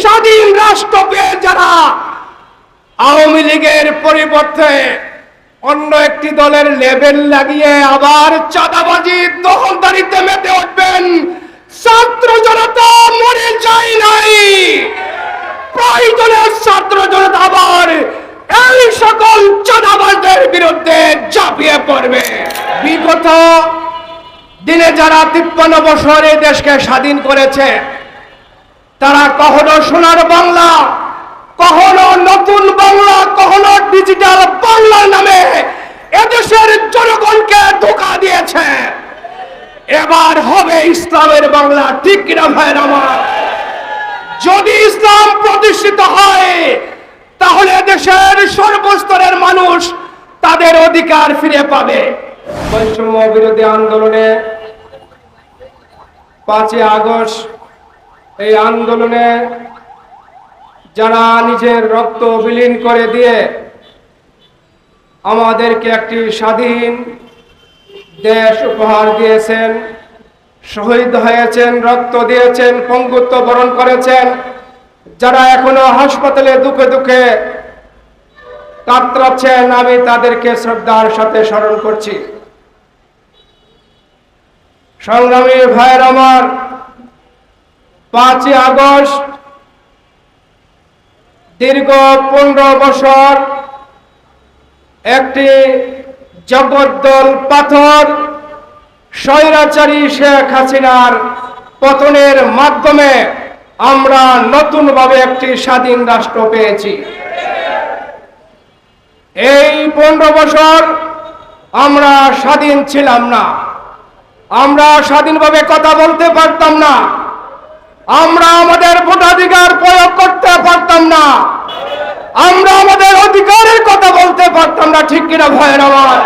স্বাধীন রাষ্ট্র পেয়ে যারা আওয়ামী লীগের পরিবর্তে অন্য একটি দলের লেবেল লাগিয়ে আবার চাঁদাবাজি দখলদারিতে মেতে উঠবেন, ছাত্র জনতা মরে যায় নাই। প্রয়োজনে ছাত্র জনতা আবার এই সকল চাঁদাবাজদের বিরুদ্ধে ঝাঁপিয়ে পড়বে। বিগত দিনে যারা তিপ্পান্ন বছর দেশকে স্বাধীন করেছে তারা কখনো সোনার বাংলা, কখনো নতুন বাংলা, কখনো ডিজিটাল বাংলা নামে এদেশের জনগণকে ধোকা দিয়েছে। এবার হবে ইসলামের বাংলা, ঠিক কিনা ভাইয়ের আমার? যদি ইসলাম প্রতিষ্ঠিত হয়, তাহলে দেশের সর্বস্তরের মানুষ তাদের অধিকার ফিরে পাবে। বৈষম্য বিরোধী আন্দোলনে পাঁচই আগস্ট এই আন্দোলনে যারা নিজের রক্ত বিলীন করে দিয়ে আমাদেরকে একটি স্বাধীন দেশ উপহার দিয়েছেন, শহীদ হয়েছেন, রক্ত দিয়েছেন, পঙ্গুত্ব বরণ করেছেন, যারা এখনও হাসপাতালে দুঃখে দুঃখে কাতরাচ্ছেন, আমি তাদেরকে শ্রদ্ধার সাথে স্মরণ করছি। সংগ্রামী ভাইয়ের আমার পাঁচই আগস্ট, দীর্ঘ পনেরো বছর একটি জগদ্দল পাথর স্বৈরাচারী শেখ হাসিনার পতনের মাধ্যমে আমরা নতুনভাবে একটি স্বাধীন রাষ্ট্র পেয়েছি। এই পনেরো বছর আমরা স্বাধীন ছিলাম না। আমরা স্বাধীনভাবে কথা বলতে পারতাম না। আমরা আমাদের ভোটাধিকার প্রয়োগ করতে পারতাম না। আমরা আমাদের অধিকারের কথা বলতে পারতাম না, ঠিক কিনা ভয়ের আমার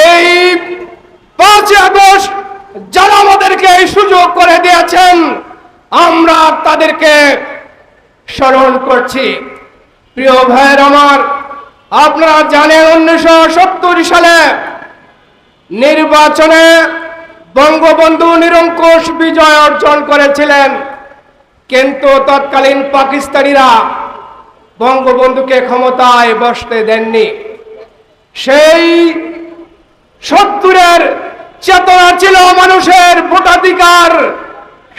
এই পাঁচই আগস্ট যারা আমাদেরকে এই সুযোগ করে দিয়েছেন, আমরা তাদেরকে স্মরণ করছি। প্রিয় ভাইয়ের আমার, আপনারা জানেন উনিশশো সত্তর সালে নির্বাচনে বঙ্গবন্ধু নিরঙ্কুশ বিজয় অর্জন করেছিলেন। কিন্তু তৎকালীন পাকিস্তানিরা বঙ্গবন্ধুকে ক্ষমতায় বসতে দেননি। সেই সত্তরের চেতনা ছিল মানুষের ভোটাধিকার।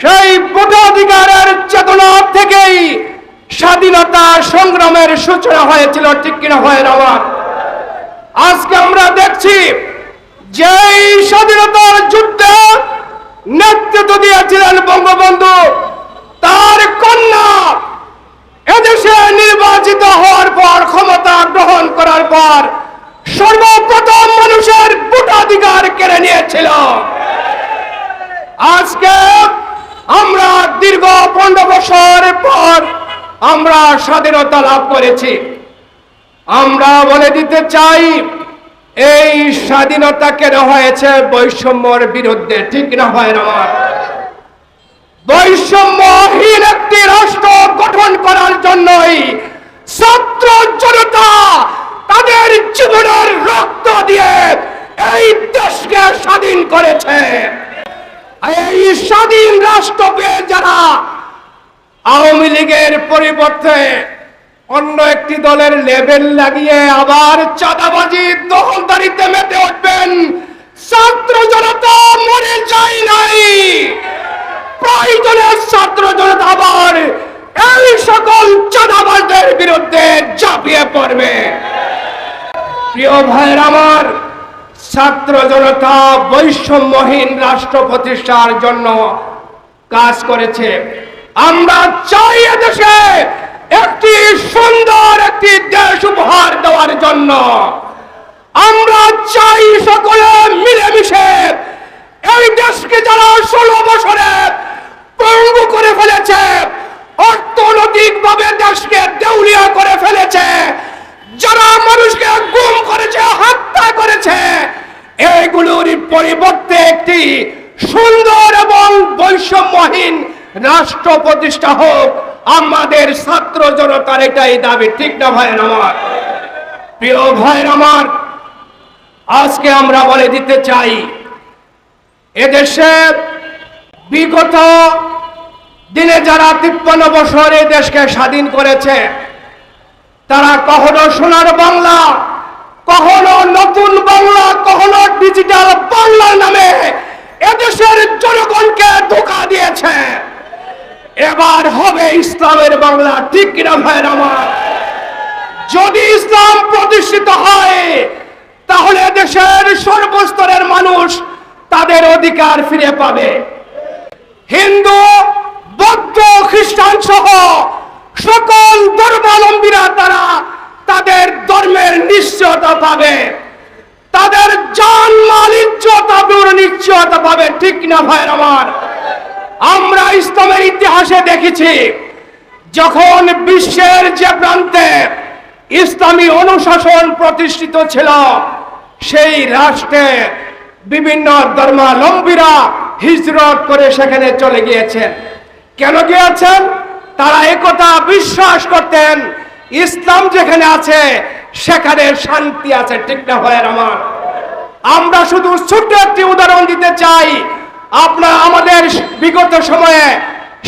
সেই ভোটাধিকারের চেতনা থেকেই স্বাধীনতা সংগ্রামের সূচনা হয়েছিল, ঠিক কিনা হয় আমার? আজকে আমরা দেখছি যেই স্বাধীনতার যুদ্ধে নেতৃত্ব দিয়েছিলেন বঙ্গবন্ধু, তার কন্যা এদেশে নির্বাচিত হওয়ার পর, ক্ষমতা গ্রহণ করার পর সর্বপ্রথম মানুষের ভোটাধিকার কেড়ে নিয়েছিল। আজকে আমরা দীর্ঘ পনেরো বছর পর আমরা স্বাধীনতা লাভ করেছি। আমরা বলে দিতে চাই এই স্বাধীনতা কেন হয়েছে বৈষম্যর বিরুদ্ধে, ঠিক না হয় আমার বৈষম্যহীন একটি রাষ্ট্র গঠন করার জন্যই ছাত্র জনতা তাদের জীবনের রক্ত দিয়ে এই দেশকে স্বাধীন করেছে। এই স্বাধীন রাষ্ট্রকে যারা আওয়ামী লীগের পরিবর্তে অন্য একটি দলের লেবেল লাগিয়ে আবার চাঁদাবাজি দখলদারিতে মেতে উঠবেন। ছাত্র জনতা মরে যায় নাই। প্রয়োজনে ছাত্র জনতা আবার এই সকল চাঁদাবাজদের বিরুদ্ধে ঝাঁপিয়ে পড়বে। প্রিয় ভাইয়ের আমার, ছাত্র জনতা বৈষম্যহীন রাষ্ট্র প্রতিষ্ঠার জন্য কাজ করেছে। আমরা চাই দেশে একটি সুন্দর একটি দেশ উপহার দেওয়ার জন্য আমরা চাই সকলে মিলেমিশে এই দেশকে যারা ষোলো বছরে পঙ্গু করে ফেলেছে অর্থনৈতিক ভাবে দেশকে দেউলিয়া করে ফেলেছে, যারা মানুষকে গুম করেছে, হত্যা করেছে, এইগুলোর পরিবর্তে একটি সুন্দর এবং বৈষম্যহীন রাষ্ট্র প্রতিষ্ঠা হোক। আমাদের ছাত্র জনতার এটাই দাবি, ঠিক না ভাইয়ের আমার? প্রিয় ভাইয়ের আমার, আজকে আমরা বলে দিতে চাই, এদেশে বিগত দিনে যারা তিপ্পান্ন বছর এই দেশকে স্বাধীন করেছে, তারা কখনো সোনার বাংলা, কখনো নতুন বাংলা, কখনো ডিজিটাল বাংলা নামে এদেশের জনগণকে ধোকা দিয়েছে। এবার হবে ইসলামের বাংলা, ঠিক কিনা ভাইয়ের আমার? যদি ইসলাম প্রতিষ্ঠিত হয়, তাহলে দেশের সর্বস্তরের মানুষ তাদের অধিকার ফিরে পাবে। হিন্দু, বৌদ্ধ, খ্রিস্টান সহ সকল ধর্মাবলম্বীরা তারা তাদের ধর্মের নিশ্চয়তা পাবে। তাদের জান মাল ইজ্জত নিশ্চয়তা পাবে, ঠিক না ভাইয়ের আমার? আমরা ইসলামের ইতিহাসে দেখেছি, যখন বিশ্বের যে প্রান্তে ইসলামী অনুশাসন প্রতিষ্ঠিত ছিল, সেই রাষ্ট্রে বিভিন্ন ধর্মাবলম্বীরা হিজরত করে সেখানে চলে গিয়েছেন। কেন গিয়েছেন? তারা একথা বিশ্বাস করতেন, ইসলাম যেখানে আছে, সেখানে শান্তি আছে, ঠিক না ভাইয়ের আমার? আমরা শুধু ছোট্ট একটি উদাহরণ দিতে চাই আপনার আমাদের বিগত সময়ে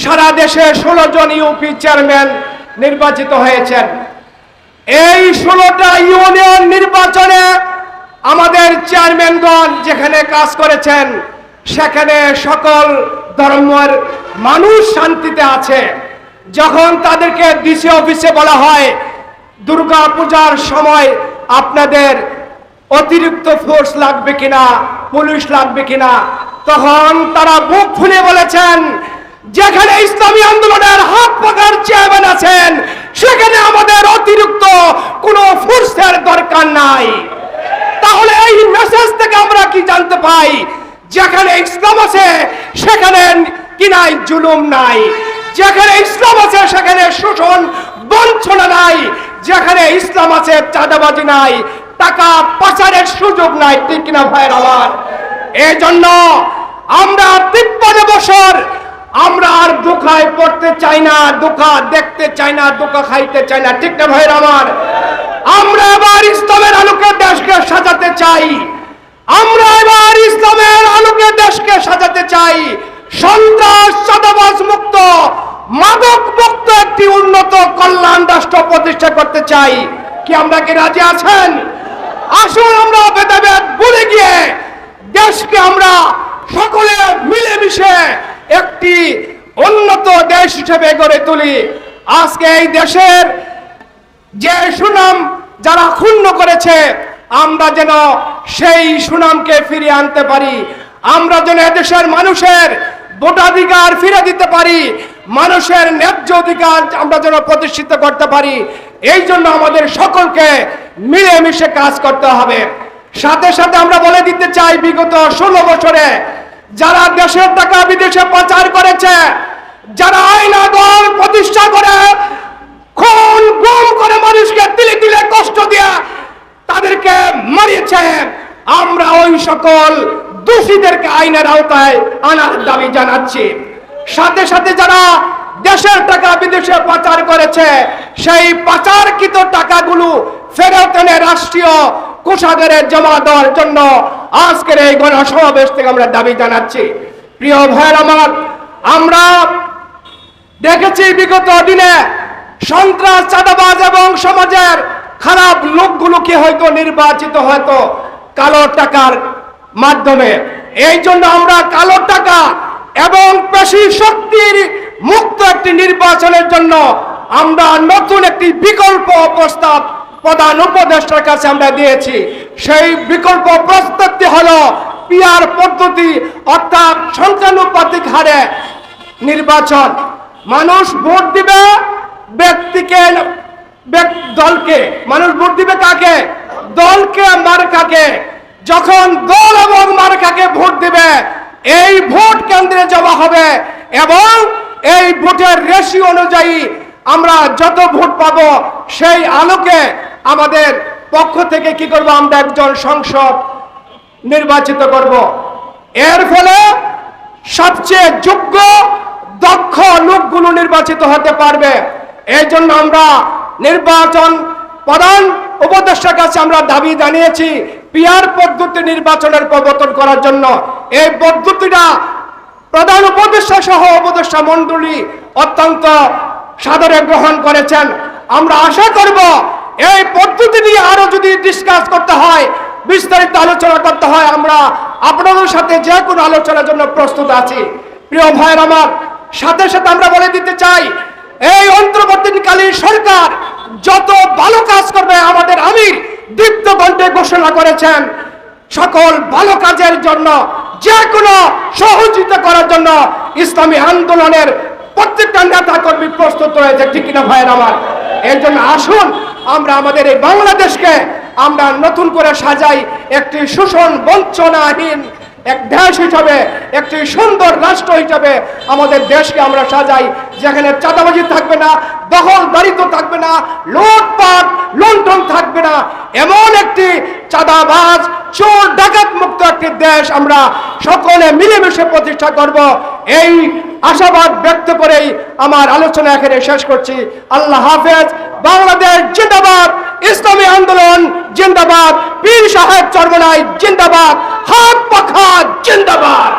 সারা দেশে ষোলো জন ইউপি চেয়ারম্যান নির্বাচিত হয়েছেন। এই ষোলোটা ইউনিয়ন নির্বাচনে আমাদের চেয়ারম্যানগণ যেখানে কাজ করেছেন, সেখানে সকল ধর্মের মানুষ শান্তিতে আছে। যখন তাদেরকে ডিসি অফিসে বলা হয়, দুর্গা পূজার সময় আপনাদের অতিরিক্ত ফোর্স লাগবে কিনা, পুলিশ লাগবে কিনা তখন তারা বুক ফুলে বলেছেন, যেখানে ইসলামী আন্দোলনের হাত পাকার চেয়ারম্যান আছেন, সেখানে আমাদের অতিরিক্ত কোনো ফোর্সের দরকার নাই। তাহলে এই মেসেজ থেকে আমরা কি জানতে পাই? যেখানে ইসলাম আছে, সেখানে কি নাই? জুলুম নাই। যেখানে ইসলাম আছে, সেখানে শোষণ, বঞ্চনা নাই। যেখানে ইসলাম আছে, চাঁদাবাজি নাই। টাকা পাচারের সুযোগ নাই। ঠিক কিনা ভাইয়ের আমার এই জন্য আমরা তিপ্পান্ন বছর আমরা আর দোকায় পড়তে চাই না দোকা দেখতে চাই না দোকা খাইতে চাই না, ঠিক না ভাইয়ের আমার? আমরা এবার ইসলামের আলোকে দেশকে সাজাতে চাই। আমরা এবার ইসলামের আলোকে দেশকে সাজাতে চাই। সন্ত্রাস, চাঁদাবাজ মুক্ত, মাদক মুক্ত একটি উন্নত কল্যাণ রাষ্ট্র প্রতিষ্ঠা করতে চাই। কি আমরা কি রাজি আছেন? আসুন আমরা ভেদাভেদ ভুলে গিয়ে দেশকে আমরা সকলে মিলেমিশে একটি উন্নত দেশ হিসেবে গড়ে তুলি। আজকে এই দেশের যে সুনাম যারা ক্ষুণ্ণ করেছে, আমরা যেন সেই সুনামকে ফিরিয়ে আনতে পারি। আমরা যেন এদেশের মানুষের ভোটাধিকার ফিরে দিতে পারি। মানুষের ন্যায্য অধিকার আমরা যেন প্রতিষ্ঠিত করতে পারি। এই জন্য আমাদের সকলকে মিলেমিশে কাজ করতে হবে। সাথে সাথে আমরা বলে দিতে চাই, বিগত ষোলো বছরে যারা দেশের টাকা বিদেশে পাচার করেছে, যারা আইন প্রতিষ্ঠা করে খুন গুম করে মানুষকে তিলে তিলে কষ্ট দিয়ে তাদেরকে মারিয়েছে, আমরা ওই সকল দোষীদেরকে আইনের আওতায় আনার দাবি জানাচ্ছি। সাথে সাথে যারা দেশের টাকা বিদেশে পাচার করেছে, সেই পাচারকৃত টাকাগুলো ফেরত এনে রাষ্ট্রীয় কোষাগারে জমা দেওয়ার জন্য আজকের এই গণসমাবেশ থেকে আমরা দাবি জানাচ্ছি। প্রিয় ভাইয়ের আমার, আমরা দেখেছি বিগত দিনে সন্ত্রাস, চাঁদাবাজ এবং সমাজের খারাপ লোকগুলোকে হয়তো নির্বাচিত হয়তো কালো টাকার মাধ্যমে। এই জন্য আমরা কালো টাকা এবং পেশি শক্তির মুক্ত একটি নির্বাচনের জন্য আমরা নতুন একটি বিকল্প প্রস্তাব প্রধান উপদেষ্টার কাছে আমরা দিয়েছি। সেই বিকল্প প্রস্তাবটি হলো পিয়ার পদ্ধতি, অর্থাৎ সংখ্যানুপাতিক হারে নির্বাচন। মানুষ ভোট দিবে ব্যক্তিকে, ব্যক- দলকে। মানুষ ভোট দিবে কাকে? দলকে, মার্কাকে। যখন দল এবং মার্কাকে ভোট দিবে, এই ভোট কেন্দ্রে জমা হবে এবং এই ভোটের রেশি অনুযায়ী আমরা যত ভোট পাবো, সেই আলোকে আমাদের পক্ষ থেকে কি করব? আমরা একজন সংসদ নির্বাচিত করব। এর ফলে সবচেয়ে যোগ্য, দক্ষ লোকগুলো নির্বাচিত হতে পারবে। এই জন্য আমরা নির্বাচন প্রধান উপদেষ্টার কাছে আমরা দাবি জানিয়েছি, পিয়ার পদ্ধতি নির্বাচনের প্রবর্তন করার জন্য। এই পদ্ধতিটা প্রধান উপদেষ্টা সহ উপদেষ্টা মন্ডলী অত্যন্ত সাদরে গ্রহণ করেছেন। আমরা আশা করব এই পদ্ধতি নিয়ে আরও যদি ডিসকাস করতে হয়, বিস্তারিত আলোচনা করতে হয়, আমরা আপনাদের সাথে যে কোনো আলোচনার জন্য প্রস্তুত আছি। প্রিয় ভাইয়ের আমার, সাথে সাথে আমরা বলে দিতে চাই, এই অন্তর্বর্তীকালীন সরকার যত ভালো কাজ করবে, আমাদের আমির দীপ্ত কণ্ঠে ঘোষণা করেছেন, সকল ভালো কাজের জন্য, যে কোনো সহযোগিতা করার জন্য ইসলামী আন্দোলনের প্রত্যেকটা নেতা কর্মী প্রস্তুত রয়েছে, ঠিক কিনা ভাইয়ের আমার? এর জন্য আসুন, আমরা আমাদের এই বাংলাদেশকে আমরা নতুন করে সাজাই একটি শোষণ বঞ্চনাহীন এক দেশ হিসাবে, একটি সুন্দর রাষ্ট্র হিসাবে আমাদের দেশকে আমরা সাজাই, যেখানে চাঁদাবাজি থাকবে না, দখল দারিদ্র থাকবে না, লুটপাট, লুণ্ঠন থাকবে না। এমন একটি চাঁদাবাজ, চোর, ডাকাত মুক্ত একটি দেশ আমরা সকলে মিলেমিশে প্রতিষ্ঠা করব। এই আশাবাদ ব্যক্ত করেই আমার আলোচনা এখানে শেষ করছি। আল্লাহ হাফেজ, বাংলাদেশ জিন্দাবাদ, ইসলামী আন্দোলন জিন্দাবাদ, পীর সাহেব চরমনাই জিন্দাবাদ, হাত পাখা জিন্দাবাদ।